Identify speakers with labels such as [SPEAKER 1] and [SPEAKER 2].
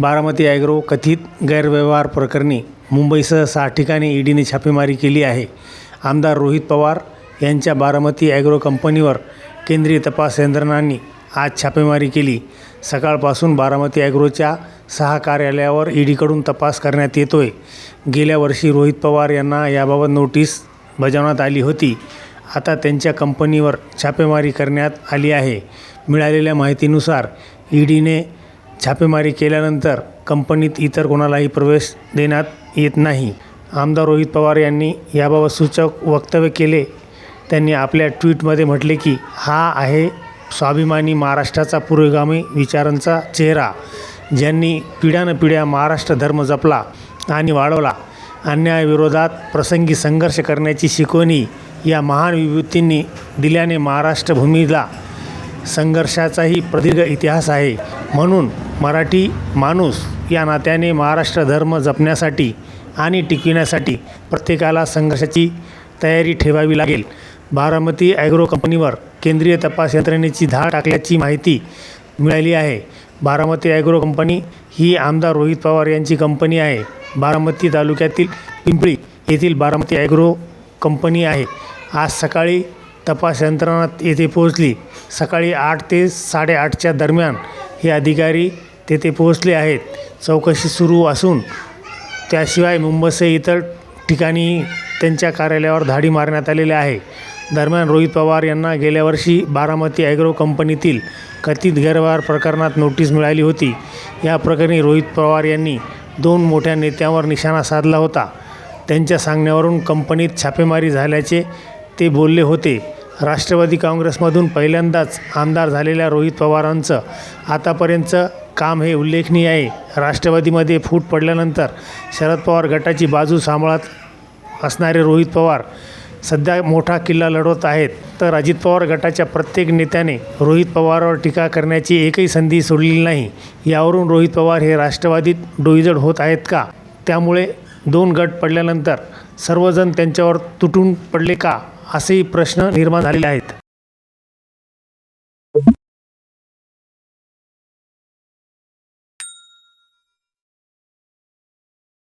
[SPEAKER 1] Baramati agro कथित गैरव्यवहार प्रकरणी मुंबईसह सहा ठिकाणी ईडीने छापेमारी केली आहे. आमदार रोहित पवार यांच्या बारामती ॲग्रो कंपनीवर केंद्रीय तपास यंत्रणांनी आज छापेमारी केली. सकाळपासून बारामती ॲग्रोच्या सहा कार्यालयावर ईडीकडून तपास करण्यात येतोय. गेल्या वर्षी रोहित पवार यांना याबाबत नोटीस बजावण्यात आली होती. आता त्यांच्या कंपनीवर छापेमारी करण्यात आली आहे. मिळालेल्या माहितीनुसार ईडीने छापेमारी केल्यानंतर कंपनीत इतर कोणालाही प्रवेश देण्यात येत नाही. आमदार रोहित पवार यांनी याबाबत सूचक वक्तव्य केले. त्यांनी आपल्या ट्विटमध्ये म्हटले की हा आहे स्वाभिमानी महाराष्ट्राचा पुरोगामी विचारांचा चेहरा ज्यांनी पिढ्यानपिढ्या महाराष्ट्र धर्म जपला आणि वाढवला. अन्यायाविरोधात प्रसंगी संघर्ष करण्याची शिकवणी या महान विभूतींनी दिल्याने महाराष्ट्रभूमीला संघर्षाचाही प्रदीर्घ इतिहास आहे. म्हणून मराठी माणूस या नात्याने महाराष्ट्र धर्म जपण्यासाठी आणि टिकविण्यासाठी प्रत्येकाला संघर्षाची तयारी ठेवावी लागेल. बारामती ॲग्रो कंपनीवर केंद्रीय तपास यंत्रणेची धाड टाकल्याची माहिती मिळाली आहे. बारामती ॲग्रो कंपनी ही आमदार रोहित पवार यांची कंपनी आहे. बारामती तालुक्यातील पिंपळी येथील बारामती ॲग्रो कंपनी आहे. आज सकाळी तपास यंत्रणा येथे पोहोचली. सकाळी आठ ते साडेआठच्या दरम्यान हे अधिकारी तेथे पोहोचले आहेत. चौकशी सुरू असून त्याशिवाय मुंबईसह इतर ठिकाणी त्यांच्या कार्यालयावर धाडी मारण्यात आलेली आहे. दरम्यान रोहित पवार यांना गेल्या वर्षी बारामती ॲग्रो कंपनीतील कथित गैरव्यवहार प्रकरणात नोटीस मिळाली होती. या प्रकरणी रोहित पवार यांनी दोन मोठ्या नेत्यांवर निशाणा साधला होता. त्यांच्या सांगण्यावरून कंपनीत छापेमारी झाल्याचे ते बोलले होते. राष्ट्रवादी काँग्रेसमधून पहिल्यांदाच आमदार झालेल्या रोहित पवारांचं आतापर्यंतचं काम हे उल्लेखनीय आहे. राष्ट्रवादीमध्ये फूट पडल्यानंतर शरद पवार गटाची बाजू सांभाळत असणारे रोहित पवार सध्या मोठा किल्ला लढवत आहेत. तर अजित पवार गटाच्या प्रत्येक नेत्याने रोहित पवारवर टीका करण्याची एकही संधी सोडलेली नाही. यावरून रोहित पवार हे राष्ट्रवादीत डोईजड होत आहेत का? त्यामुळे दोन गट पडल्यानंतर सर्वजण त्यांच्यावर तुटून पडले का? असेही प्रश्न निर्माण झालेले आहेत.